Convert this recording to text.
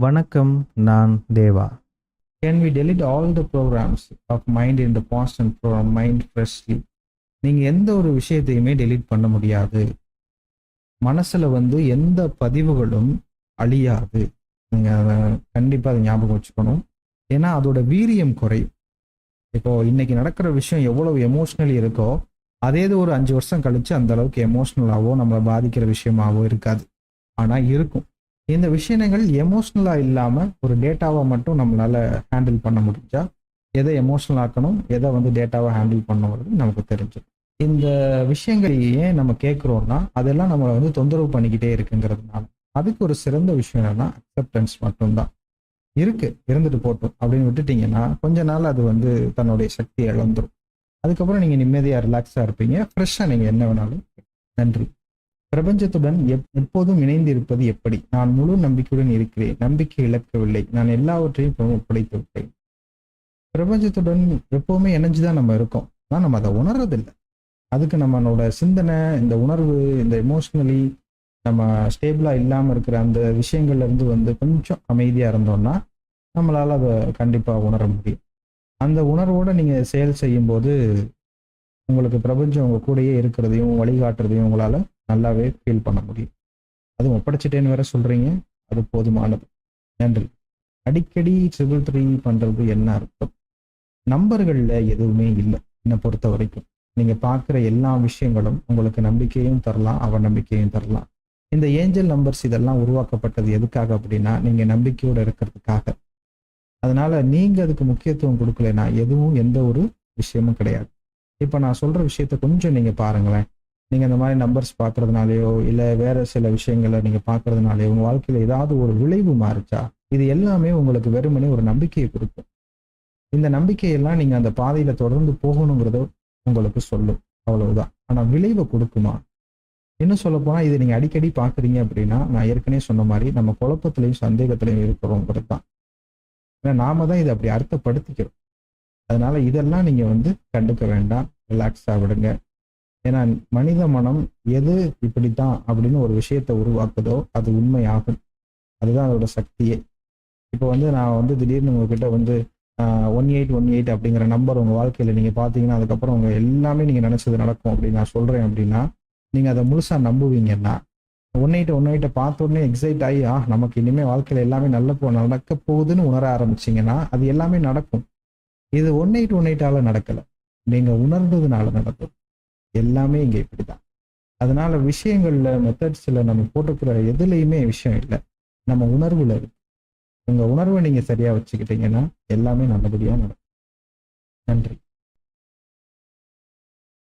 வணக்கம் நான் Deva. Can we delete all the programs of mind in the past and mind freshly நீங்கள் எந்த ஒரு விஷயத்தையுமே டெலிட் பண்ண முடியாது. மனசில் வந்து எந்த பதிவுகளும் அழியாது. நீங்கள் அதை கண்டிப்பாக அதை ஞாபகம் வச்சுக்கணும். ஏன்னா அதோட வீரியம் குறையும். இப்போ இன்னைக்கு நடக்கிற விஷயம் எவ்வளவு எமோஷ்னலி இருக்கோ அதே இது ஒரு அஞ்சு வருஷம் கழிச்சு அந்த அளவுக்கு எமோஷ்னலாகவோ நம்மளை பாதிக்கிற விஷயமாவோ இருக்காது. ஆனால் இருக்கும். இந்த விஷயங்கள் எமோஷ்னலாக இல்லாமல் ஒரு டேட்டாவை மட்டும் நம்மளால் ஹேண்டில் பண்ண முடிஞ்சா எதை எமோஷ்னல் ஆக்கணும் எதை வந்து டேட்டாவை ஹேண்டில் பண்ணணுங்கிறது நமக்கு தெரிஞ்சிடும் இந்த விஷயங்கள் ஏன் நம்ம கேட்குறோம்னா அதெல்லாம் நம்மளை வந்து தொந்தரவு பண்ணிக்கிட்டே இருக்குங்கிறதுனால அதுக்கு ஒரு சிறந்த விஷயம் என்னன்னா அக்செப்டன்ஸ் மட்டும்தான். இருக்கு இருந்துட்டு போட்டோம். அப்படின்னு விட்டுட்டீங்கன்னா கொஞ்ச நாள் அது வந்து தன்னுடைய சக்தி இழந்துடும் அதுக்கப்புறம் நீங்கள் நிம்மதியாக ரிலாக்ஸாக இருப்பீங்க. ஃப்ரெஷ்ஷாக நீங்கள் என்ன வேணாலும் நன்றி. பிரபஞ்சத்துடன் எப் எப்போதும் இணைந்து இருப்பது எப்படி? நான் முழு நம்பிக்கையுடன் இருக்கிறேன். நம்பிக்கை இழக்கவில்லை. நான் எல்லாவற்றையும் ஒப்படைத்து விட்டேன். பிரபஞ்சத்துடன் எப்பவுமே இணைஞ்சுதான் நம்ம இருக்கோம். ஆனால் நம்ம அதை உணர்றதில்லை. அதுக்கு நம்மளோட சிந்தனை இந்த உணர்வு இந்த எமோஷ்னலி நம்ம ஸ்டேபிளா இல்லாமல் இருக்கிற அந்த விஷயங்கள்ல இருந்து வந்து கொஞ்சம் அமைதியா இருந்தோம்னா நம்மளால அதை கண்டிப்பா உணர முடியும். அந்த உணர்வோட நீங்க செயல் செய்யும்போது உங்களுக்கு பிரபஞ்சம் உங்க கூடயே இருக்கிறதையும் வழிகாட்டுறதையும் உங்களால நல்லாவே ஃபீல் பண்ண முடியும். அதுவும் ஒப்படைச்சிட்டேன்னு வேற சொல்றீங்க. அது போதுமானது. நன்றி. அடிக்கடி சிவில் த்ரீ பண்றது என்ன அர்த்தம்? நம்பர்கள்ல எதுவுமே இல்லை என்னை பொறுத்த வரைக்கும். நீங்க பார்க்குற எல்லா விஷயங்களும் உங்களுக்கு நம்பிக்கையும் தரலாம் அவநம்பிக்கையும் தரலாம். இந்த ஏஞ்சல் நம்பர்ஸ் இதெல்லாம் உருவாக்கப்பட்டது எதுக்காக அப்படின்னா நீங்க நம்பிக்கையோடு இருக்கிறதுக்காக. அதனால நீங்க அதுக்கு முக்கியத்துவம் கொடுக்கலனா எதுவும் எந்த ஒரு விஷயமும் கிடையாது. இப்போ நான் சொல்ற விஷயத்த கொஞ்சம் நீங்க பாருங்களேன். நீங்கள் இந்த மாதிரி நம்பர்ஸ் பார்க்குறதுனாலையோ இல்லை வேற சில விஷயங்களை நீங்கள் பார்க்கறதுனாலையோ உங்கள் வாழ்க்கையில் ஏதாவது ஒரு விளைவு மாறிச்சா இது எல்லாமே உங்களுக்கு வெறுமனே ஒரு நம்பிக்கையை கொடுக்கும். இந்த நம்பிக்கையெல்லாம் நீங்கள் அந்த பாதையில் தொடர்ந்து போகணுங்கிறத உங்களுக்கு சொல்லும். அவ்வளவுதான். ஆனால் விளைவை கொடுக்குமா? இன்னும் சொல்ல போனால் இது நீங்கள் அடிக்கடி பார்க்குறீங்க அப்படின்னா நான் ஏற்கனவே சொன்ன மாதிரி நம்ம குழப்பத்திலையும் சந்தேகத்திலையும் இருக்கிறோங்கிறது தான். ஏன்னா நாம தான் இதை அப்படி அர்த்தப்படுத்திக்கிறோம். அதனால இதெல்லாம் நீங்கள் வந்து கண்டுக்க வேண்டாம். ரிலாக்ஸாக விடுங்க. ஏன்னா மனித மனம் எது இப்படித்தான் அப்படின்னு ஒரு விஷயத்தை உருவாக்குதோ அது உண்மையாகும். அதுதான் அதோட சக்தியே. இப்போ வந்து நான் வந்து திடீர்னு உங்ககிட்ட வந்து ஒன் எயிட் ஒன் எயிட் அப்படிங்கிற நம்பர் உங்கள் வாழ்க்கையில் நீங்கள் பார்த்தீங்கன்னா அதுக்கப்புறம் உங்கள் எல்லாமே நீங்கள் நினச்சது நடக்கும் அப்படின்னு நான் சொல்கிறேன் அப்படின்னா நீங்கள் அதை முழுசாக நம்புவீங்கன்னா ஒன் எயிட் ஒன் எயிட்டை பார்த்த உடனே எக்ஸைட் ஆகி ஆ நமக்கு இனிமேல் வாழ்க்கையில் எல்லாமே நல்ல போ நடக்க போகுதுன்னு உணர ஆரம்பிச்சிங்கன்னா அது எல்லாமே நடக்கும். இது ஒன் எயிட் ஒன் எயிட்டால் நடக்கலை. நீங்கள் உணர்ந்ததுனால நடக்கும். எல்லாமே இங்கே இப்படி தான் அதனால விஷயங்கள்ல மெத்தட்ஸில் நம்ம போட்டுக்கிற எதுலேயுமே விஷயம் இல்லை. நம்ம உணர்வுல இருக்கு. உங்க உணர்வை நீங்க சரியா வச்சுக்கிட்டீங்கன்னா எல்லாமே நல்லபடியா நடக்கும். நன்றி.